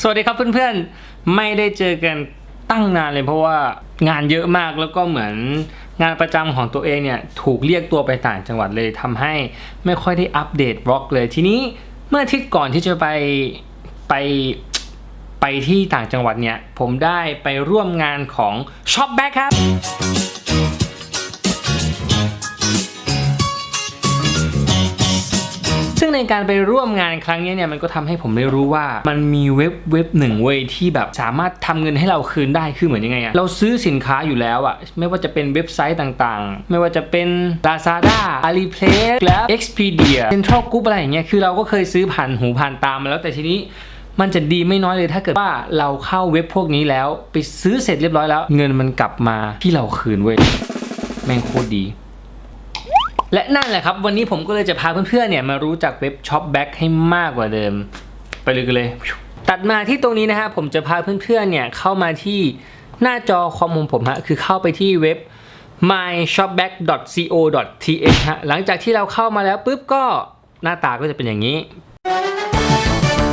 สวัสดีครับเพื่อนๆ ไม่ได้เจอกันตั้งนานเลยเพราะว่างานเยอะมากแล้วก็เหมือนงานประจำของตัวเองเนี่ยถูกเรียกตัวไปต่างจังหวัดเลยทำให้ไม่ค่อยได้อัปเดตบล็อกเลยทีนี้เมื่ออาทิตย์ก่อนที่จะไปไปไปที่ต่างจังหวัดเนี่ยผมได้ไปร่วมงานของช็อปแบ็คครับ ในการไปร่วมงานครั้งนี้เนี่ยมันก็ทำให้ผมได้รู้ว่ามันมีเว็บเว็บหนึ่งเว้ยที่แบบสามารถทำเงินให้เราคืนได้คือเหมือนยังไงอะเราซื้อสินค้าอยู่แล้วอะไม่ว่าจะเป็นเว็บไซต์ต่างๆ ไม่ว่าจะเป็น Lazada Alipay และ Expedia Central Group อะไรอย่างเงี้ยคือเราก็เคยซื้อผ่านหูผ่านตามมาแล้วแต่ทีนี้มันจะดีไม่น้อยเลยถ้าเกิดว่าเราเข้าเว็บพวกนี้แล้ว ไปซื้อเสร็จเรียบร้อยแล้ว เงินมันกลับมาที่เราคืนเว้ยแม่งโคตรดี และนั่นแหละครับ วันนี้ผมก็เลยจะพาเพื่อนๆเนี่ยมารู้จักเว็บช็อปแบ็คให้มากกว่าเดิม ไปเลยกันเลย ตัดมาที่ตรงนี้นะฮะผมจะพาเพื่อนๆเนี่ยเข้ามาที่หน้าจอคอมของผมฮะคือเข้าไปที่เว็บ myshopback.co.th ฮะหลังจากที่เราเข้ามาแล้วปุ๊บก็หน้าตาก็จะเป็นอย่างนี้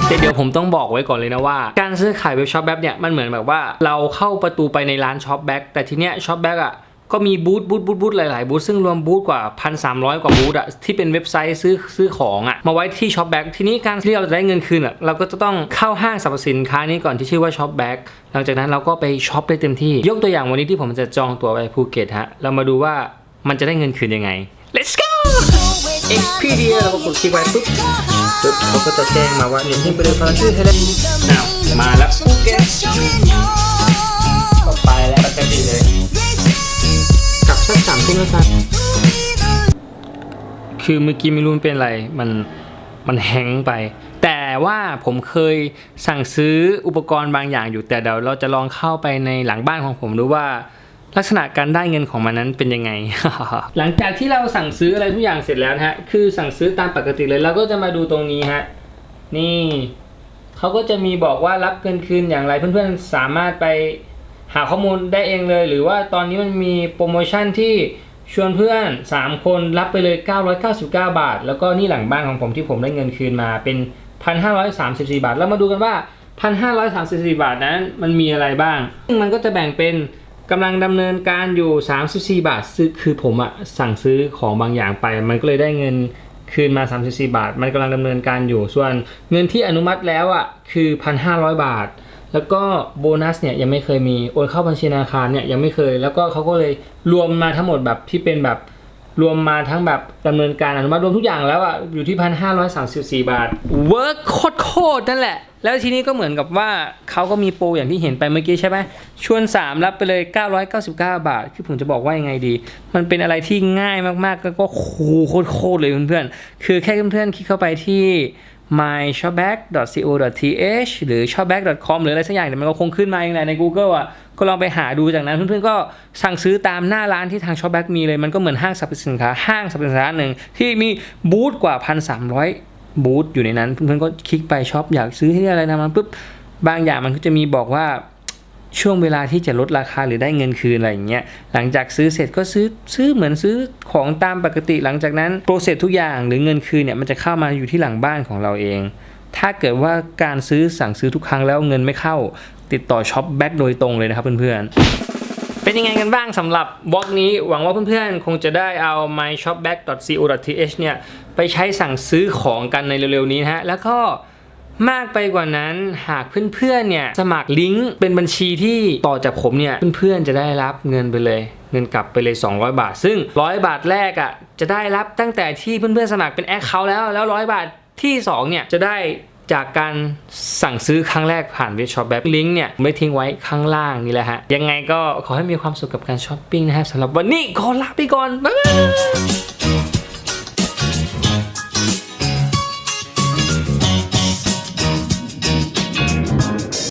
แต่เดี๋ยวผมต้องบอกไว้ก่อนเลยนะว่า การซื้อขายเว็บช็อปแบ็กเนี่ยมันเหมือนแบบว่าเราเข้าประตูไปในร้านช็อปแบ็กแต่ทีเนี้ยช็อปแบ็กอะ ก็มีบูธบูธบูธบูธหลาย ๆ บูธซึ่งรวมบูธกว่า 1,300 กว่าบูธอะที่เป็นเว็บไซต์ซื้อซื้อของอะมาไว้ที่ช็อปแบ็กทีนี้การที่เราจะได้เงินคืนอะเราก็จะต้องเข้าห้างสรรพสินค้านี้ก่อนที่ชื่อว่าช็อปแบ็กหลังจากนั้นเราก็ไปช็อปได้เต็มที่ ยกตัวอย่างวันนี้ที่ผมจะจองตั๋วไปภูเก็ตฮะเรามาดูว่ามันจะได้เงินคืนยังไง let's go Expedia เราก็กดคลิกไว้ปุ๊บปุ๊บเขาก็จะแจ้งมาว่าเนี่ยที่ไปดูฟังชื่อไทยแลนอ้าวมาแล้วภูเก็ต สักสามทุ่มแล้วกันคือเมื่อกี้ไม่รู้มันเป็นอะไร มันมันแฮงไป แต่ว่าผมเคยสั่งซื้ออุปกรณ์บางอย่างอยู่แต่เดี๋ยวเราจะลองเข้าไปในหลังบ้านของผมดูว่าลักษณะการได้เงินของมันนั้นเป็นยังไง หลังจากที่เราสั่งซื้ออะไรทุกอย่างเสร็จแล้วนะฮะ คือสั่งซื้อตามปกติเลยเราก็จะมาดูตรงนี้ฮะ นี่เขาก็จะมีบอกว่ารับเงินคืนอย่างไรเพื่อนๆสามารถไป หาข้อมูลได้เองเลย หรือว่าตอนนี้มันมีโปรโมชั่นที่ชวนเพื่อน 3 คนรับไปเลย 999 บาท แล้วก็นี่หลังบ้านของผมที่ผมได้เงินคืนมาเป็น 1,534 บาท แล้วมาดูกันว่า 1,534 บาทนั้นมันมีอะไรบ้างซึ่งมันก็จะแบ่งเป็นกำลังดำเนินการอยู่ 34 บาทซื้อคือผมอะสั่งซื้อของบางอย่างไป มันก็เลยได้เงินคืนมา 34 บาท มันกำลังดำเนินการอยู่ส่วนเงินที่อนุมัติแล้วอะคือ 1,500 บาท แล้วก็โบนัสเนี่ยยังไม่เคยมีโอนเข้าบัญชีธนาคารเนี่ยยังไม่เคย แล้วก็เขาก็เลยรวมมาทั้งหมดแบบที่เป็นแบบรวมมาทั้งแบบดำเนินการอนุมัติรวมทุกอย่างแล้วอะอยู่ที่1,534บสี่บาทเวิร์กโคตรนั่นแหละ แล้วทีนี้ก็เหมือนกับว่าเขาก็มีโปรอย่างที่เห็นไปเมื่อกี้ใช่ไหมชวน 3 รับไปเลย 999 บาท คือผมจะบอกว่ายังไงดี มันเป็นอะไรที่ง่ายมากๆแล้วก็โคูลโคตรเลยเพื่อนๆ คือแค่เพื่อนๆ คลิกเข้าไปที่ myshopback.co.th หรือ shopback.com หรืออะไรสักอย่างเดี๋ยวมันก็คงขึ้นมาเองแหละใน Google อะก็ลองไปหาดูจากนั้นเพื่อนๆก็สั่งซื้อตามหน้าร้านที่ทาง Shopback มีเลยมันก็เหมือนห้างสรรพสินค้าห้างสรรพสินค้าหนึ่งที่มีบูธกว่า 1,300 บูธอยู่ในนั้น เพื่อนๆก็คลิกไปช็อปอยากซื้อที่อะไรนะมันปุ๊บบางอย่างมันก็จะมีบอกว่า ช่วงเวลาที่จะลดราคาหรือได้เงินคืนอะไรอย่างเงี้ยหลังจากซื้อเสร็จก็ซื้อซื้อเหมือนซื้อของตามปกติหลังจากนั้นโปรเซสทุกอย่างหรือเงินคืนเนี่ยมันจะเข้ามาอยู่ที่หลังบ้านของเราเอง ถ้าเกิดว่าการซื้อสั่งซื้อทุกครั้งแล้วเงินไม่เข้า ติดต่อช็อปแบ็กโดยตรงเลยนะครับเพื่อนๆ เป็นยังไงกันบ้างสำหรับบล็อกนี้หวังว่าเพื่อนๆ คงจะได้เอา myshopback.co.th เนี่ยไปใช้สั่งซื้อของกันในเร็วๆนี้นะฮะแล้วก็ มากไปกว่านั้นหากเพื่อนๆเนี่ยสมัครลิงก์เป็นบัญชีที่ต่อจากผมเนี่ยเพื่อนๆจะได้รับเงินไปเลยเงินกลับไปเลย 200 บาท ซึ่ง 100 บาทแรกอะ่ะจะได้รับตั้งแต่ที่เพื่อนๆสมัครเป็นแอคเคาท์แล้วแล้ว 100 บาทที่ 2 เนี่ย จะได้จากการสั่งซื้อครั้งแรกผ่านเว็บช็อปแบบลิงก์เนี่ยไม่ทิ้งไว้ข้างล่างนี่แหละฮะ ยังไงก็ขอให้มีความสุขกับการช้อปปิ้งนะครับสำหรับวันนี้ขอลาไปก่อนบ๊ายบาย